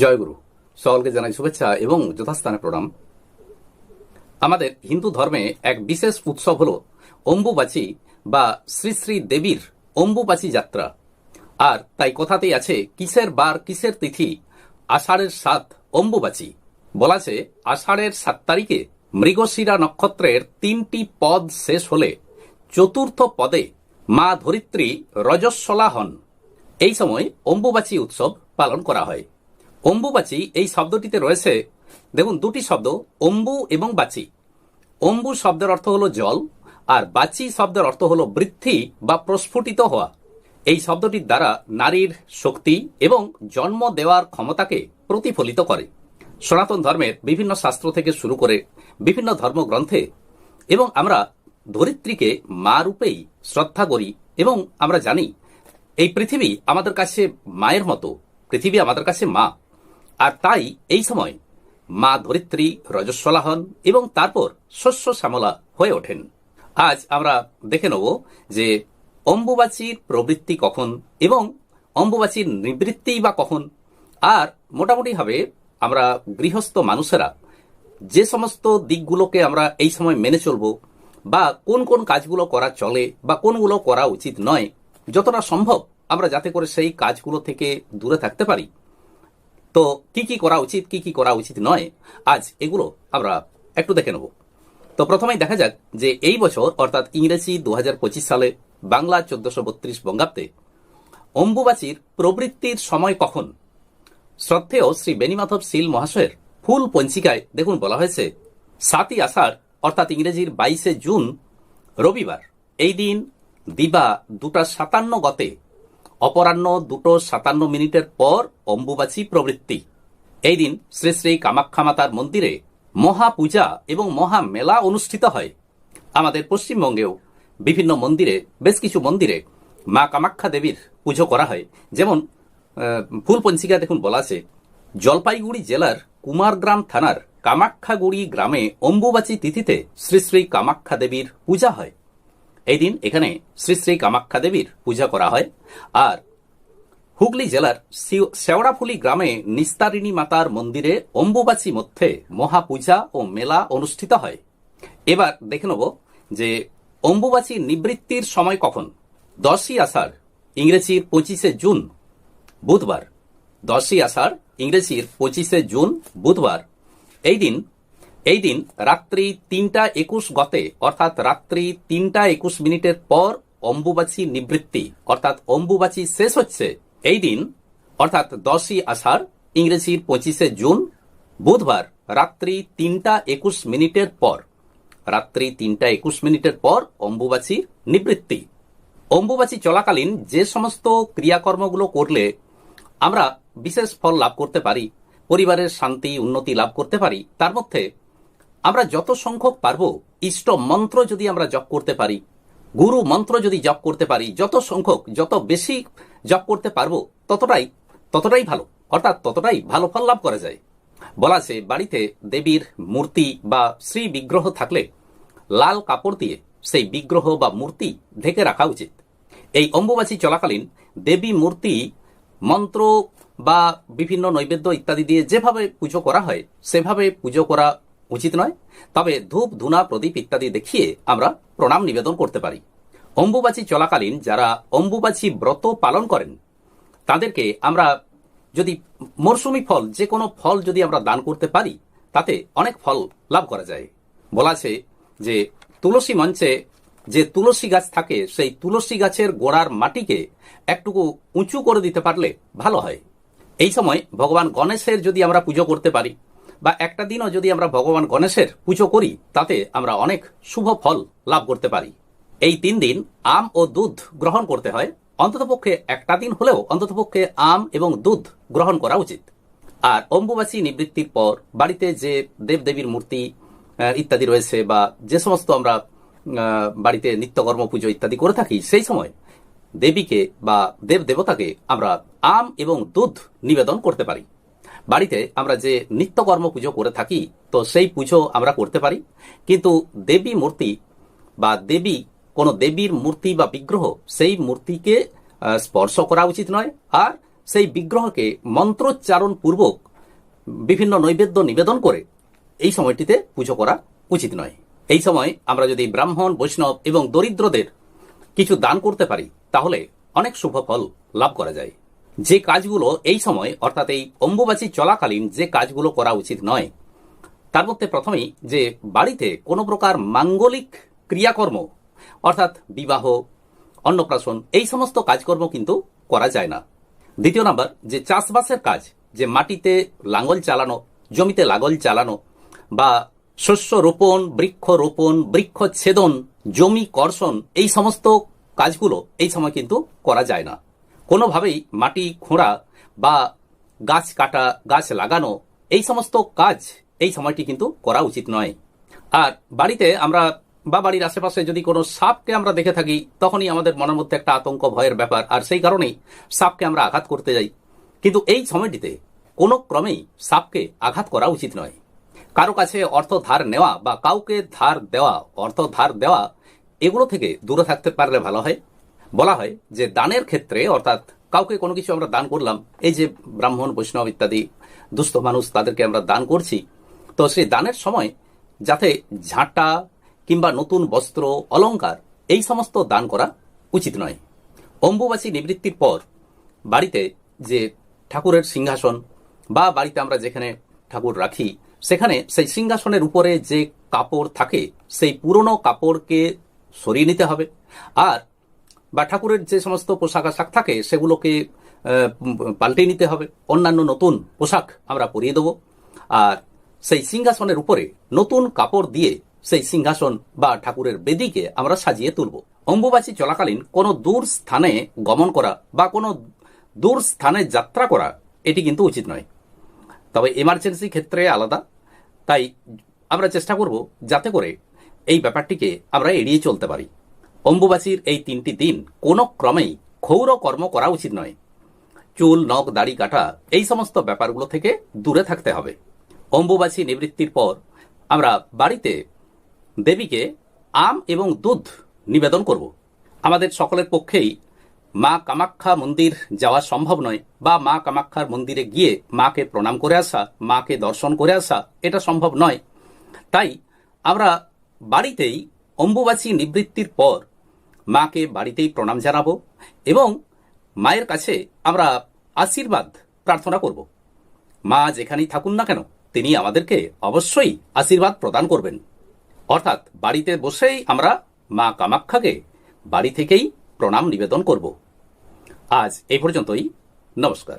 জয়গুরু, সকলকে জানাই শুভেচ্ছা এবং যথাস্থানে প্রণাম। আমাদের হিন্দু ধর্মে এক বিশেষ উৎসব হল অম্বুবাচী বা শ্রী শ্রী দেবীর অম্বুবাচী যাত্রা। আর তাই কথাতেই আছে, কিসের বার, কিসের তিথি, আষাঢ়ের সাত, অম্বুবাচী। বলা আছে, আষাঢ়ের সাত তারিখে মৃগশিরা নক্ষত্রের তিনটি পদ শেষ হলে চতুর্থ পদে মা ধরিত্রী রজস্বলা হন। এই সময় অম্বুবাচী উৎসব পালন করা হয়। অম্বুবাচী এই শব্দটিতে রয়েছে, দেখুন, দুটি শব্দ, অম্বু এবং বাচি। অম্বু শব্দের অর্থ হলো জল, আর বাচি শব্দের অর্থ হলো বৃদ্ধি বা প্রস্ফুটিত হওয়া। এই শব্দটির দ্বারা নারীর শক্তি এবং জন্ম দেওয়ার ক্ষমতাকে প্রতিফলিত করে। সনাতন ধর্মের বিভিন্ন শাস্ত্র থেকে শুরু করে বিভিন্ন ধর্মগ্রন্থে এবং আমরা ধরিত্রীকে মা রূপেই শ্রদ্ধা করি এবং আমরা জানি, এই পৃথিবী আমাদের কাছে মায়ের মতো, পৃথিবী আমাদের কাছে মা। আর তাই এই সময় মা ধরিত্রী রজস্বলা হন এবং তারপর শস্য শ্যামলা হয়ে ওঠেন। আজ আমরা দেখে নেব যে অম্বুবাচীর প্রবৃত্তি কখন এবং অম্বুবাচীর নিবৃত্তি বা কখন। আর মোটামুটিভাবে আমরা গৃহস্থ মানুষেরা যে সমস্ত দিকগুলোকে আমরা এই সময় মেনে চলব বা কোন কোন কাজগুলো করা চলে বা কোনগুলো করা উচিত নয়, যতটা সম্ভব আমরা যাতে করে সেই কাজগুলো থেকে দূরে থাকতে পারি। তো কি কি করা উচিত, কি কি করা উচিত নয়, আজ এগুলো আমরা একটু দেখে নেব। তো প্রথমেই দেখা যাক যে এই বছর, অর্থাৎ ইংরেজি দু হাজার পঁচিশ সালে বাংলা চোদ্দশো বত্রিশ বঙ্গাব্দে, অম্বুবাচীর প্রবৃত্তির সময় কখন? শ্রদ্ধেয় শ্রী বেনিমাধব শীল মহাশয়ের ফুল পঞ্চিকায় দেখুন বলা হয়েছে, সাতই আষাঢ়, অর্থাৎ ইংরেজির বাইশে জুন, রবিবার। এই দিন দিবা দুটা সাতান্ন গতে অপরাহ্ন দুটো সাতান্ন মিনিটের পর অম্বুবাচী প্রবৃত্তি। এই দিন শ্রী শ্রী কামাখ্যা মাতার মন্দিরে মহাপূজা এবং মহা মেলা অনুষ্ঠিত হয়। আমাদের পশ্চিমবঙ্গেও বিভিন্ন মন্দিরে, বেশ কিছু মন্দিরে মা কামাখ্যা দেবীর পুজো করা হয়। যেমন ফুল পঞ্চিকা দেখুন বলা আছে, জলপাইগুড়ি জেলার কুমারগ্রাম থানার কামাখ্যাগুড়ি গ্রামে অম্বুবাচী তিথিতে শ্রী শ্রী কামাখ্যা দেবীর পূজা হয়। এই দিন এখানে শ্রী শ্রী কামাখ্যা দেবীর পূজা করা হয়। আর হুগলি জেলার শেওড়াফুলি গ্রামে নিস্তারিণী মাতার মন্দিরে অম্বুবাচী মধ্যে মহাপূজা ও মেলা অনুষ্ঠিত হয়। এবার দেখে নেব যে অম্বুবাচী নিবৃত্তির সময় কখন? দশই আষাঢ় ইংরেজির পঁচিশে জুন, বুধবার। দশই আষাঢ় ইংরেজির পঁচিশে জুন, বুধবার। এই দিন এই দিন রাত্রি তিনটা একুশ গতে, অর্থাৎ রাত্রি তিনটা একুশ মিনিটের পর অম্বুবাচী নিবৃত্তি, অর্থাৎ অম্বুবাচী শেষ হচ্ছে এই দিন, অর্থাৎ দশই আষাঢ়, ইংরেজির পঁচিশে জুন, বুধবার রাত্রি তিনটা একুশ মিনিটের পর, রাত্রি তিনটা একুশ মিনিটের পর অম্বুবাচীর নিবৃত্তি। অম্বুবাচী চলাকালীন যে সমস্ত ক্রিয়াকর্মগুলো করলে আমরা বিশেষ ফল লাভ করতে পারি, পরিবারের শান্তি, উন্নতি লাভ করতে পারি, তার মধ্যে আমরা যত সংখ্যক পারব, ইষ্ট মন্ত্র যদি আমরা জপ করতে পারি, গুরু মন্ত্র যদি জপ করতে পারি, যত সংখ্যক, যত বেশি জপ করতে পারব, ততটাই ততটাই ভালো। অর্থাৎ ততটাই ভালো ফল লাভ করা যায়। বলা আছে, বাড়িতে দেবীর মূর্তি বা শ্রী বিগ্রহ থাকলে লাল কাপড় দিয়ে সেই বিগ্রহ বা মূর্তি ঢেকে রাখা উচিত। এই অম্বুবাসী চলাকালীন দেবী মূর্তি, মন্ত্র বা বিভিন্ন নৈবেদ্য ইত্যাদি দিয়ে যেভাবে পুজো করা হয়, সেভাবে পুজো করা উচিত নয়। তবে ধূপ, ধুনা, প্রদীপ ইত্যাদি দেখিয়ে আমরা প্রণাম নিবেদন করতে পারি। অম্বুবাচী চলাকালীন যারা অম্বুবাচী ব্রত পালন করেন, তাদেরকে আমরা যদি মরশুমি ফল, যে কোনো ফল যদি আমরা দান করতে পারি, তাতে অনেক ফল লাভ করা যায়। বলা আছে যে তুলসী মঞ্চে যে তুলসী গাছ থাকে, সেই তুলসী গাছের গোড়ার মাটিকে একটুকু উঁচু করে দিতে পারলে ভালো হয়। এই সময় ভগবান গণেশের যদি আমরা পুজো করতে পারি বা একটা দিনও যদি আমরা ভগবান গণেশের পুজো করি, তাতে আমরা অনেক শুভ ফল লাভ করতে পারি। এই তিন দিন আম ও দুধ গ্রহণ করতে হয়। অন্ততপক্ষে একটা দিন হলেও অন্ততপক্ষে আম এবং দুধ গ্রহণ করা উচিত। আর অম্বুবাচী নিবৃত্তির পর বাড়িতে যে দেবদেবীর মূর্তি ইত্যাদি রয়েছে বা যে সমস্ত আমরা বাড়িতে নিত্যকর্ম, পুজো ইত্যাদি করে থাকি, সেই সময় দেবীকে বা দেব দেবতাকে আমরা আম এবং দুধ নিবেদন করতে পারি। বাড়িতে আমরা যে নিত্যকর্ম পুজো করে থাকি, তো সেই পুজো আমরা করতে পারি। কিন্তু দেবী মূর্তি বা দেবী, কোনো দেবীর মূর্তি বা বিগ্রহ, সেই মূর্তিকে স্পর্শ করা উচিত নয়। আর সেই বিগ্রহকে মন্ত্রোচ্চারণ পূর্বক বিভিন্ন নৈবেদ্য নিবেদন করে এই সময়টিতে পুজো করা উচিত নয়। এই সময় আমরা যদি ব্রাহ্মণ, বৈষ্ণব এবং দরিদ্রদের কিছু দান করতে পারি, তাহলে অনেক শুভ ফল লাভ করা যায়। যে কাজগুলো এই সময়, অর্থাৎ এই অম্বুবাচী চলাকালীন যে কাজগুলো করা উচিত নয়, তার মধ্যে প্রথমেই যে বাড়িতে কোনো প্রকার মাঙ্গলিক ক্রিয়াকর্ম, অর্থাৎ বিবাহ, অন্নপ্রাশন, এই সমস্ত কাজকর্ম কিন্তু করা যায় না। দ্বিতীয় নাম্বার, যে চাষবাসের কাজ, যে মাটিতে লাঙ্গল চালানো, জমিতে লাগল চালানো, বা শস্য রোপণ, বৃক্ষ রোপণ, বৃক্ষ ছেদন, জমি কর্ষণ, এই সমস্ত কাজগুলো এই সময় কিন্তু করা যায় না। কোনোভাবেই মাটি, খোঁড়া বা গাছ কাটা, গাছ লাগানো, এই সমস্ত কাজ এই সময়টি কিন্তু করা উচিত নয়। আর বাড়িতে আমরা বা বাড়ির আশেপাশে যদি কোনো সাপকে আমরা দেখে থাকি, তখনই আমাদের মনের মধ্যে একটা আতঙ্ক, ভয়ের ব্যাপার। আর সেই কারণেই সাপকে আমরা আঘাত করতে যাই। কিন্তু এই সময়টিতে কোনো ক্রমেই সাপকে আঘাত করা উচিত নয়। কারও কাছে অর্থ ধার নেওয়া বা কাউকে ধার দেওয়া, অর্থ ধার দেওয়া, এগুলো থেকে দূরে থাকতে পারলে ভালো হয়। বলা হয় যে দানের ক্ষেত্রে, অর্থাৎ কাউকে কোনো কিছু আমরা দান করলাম, এই যে ব্রাহ্মণ, বৈষ্ণব ইত্যাদি দুস্থ মানুষ তাদেরকে আমরা দান করছি, তো সেই দানের সময় যাতে ঝাঁটা কিংবা নতুন বস্ত্র, অলংকার, এই সমস্ত দান করা উচিত নয়। অম্বুবাসী নিবৃত্তির পর বাড়িতে যে ঠাকুরের সিংহাসন বা বাড়িতে আমরা যেখানে ঠাকুর রাখি, সেখানে সেই সিংহাসনের উপরে যে কাপড় থাকে, সেই পুরনো কাপড়কে সরিয়ে নিতে হবে। আর বা ঠাকুরের যে সমস্ত পোশাক আশাক থাকে, সেগুলোকে পাল্টে নিতে হবে। অন্যান্য নতুন পোশাক আমরা পরিয়ে দেবো। আর সেই সিংহাসনের উপরে নতুন কাপড় দিয়ে সেই সিংহাসন বা ঠাকুরের বেদিকে আমরা সাজিয়ে তুলব। অম্বুবাচী চলাকালীন কোনো দূর স্থানে গমন করা বা কোনো দূর স্থানে যাত্রা করা, এটি কিন্তু উচিত নয়। তবে এমার্জেন্সি ক্ষেত্রে আলাদা। তাই আমরা চেষ্টা করব যাতে করে এই ব্যাপারটিকে আমরা এড়িয়ে চলতে পারি। অম্বুবাচীর এই তিনটি দিন কোনো ক্রমেই ক্ষৌর কর্ম করা উচিত নয়। চুল, নখ, দাড়ি, কাটা এই সমস্ত ব্যাপারগুলো থেকে দূরে থাকতে হবে। অম্বুবাচী নিবৃত্তির পর আমরা বাড়িতে দেবীকে আম এবং দুধ নিবেদন করব। আমাদের সকলের পক্ষেই মা কামাখ্যা মন্দির যাওয়া সম্ভব নয় বা মা কামাখ্যার মন্দিরে গিয়ে মাকে প্রণাম করে আসা, মাকে দর্শন করে আসা, এটা সম্ভব নয়। তাই আমরা বাড়িতেই অম্বুবাচী নিবৃত্তির পর মাকে বাড়িতেই প্রণাম জানাব এবং মায়ের কাছে আমরা আশীর্বাদ প্রার্থনা করব। মা যেখানেই থাকুন না কেন, তিনি আমাদেরকে অবশ্যই আশীর্বাদ প্রদান করবেন। অর্থাৎ বাড়িতে বসেই আমরা মা কামাক্ষাকে বাড়ি থেকেই প্রণাম নিবেদন করব। আজ এই পর্যন্তই। নমস্কার।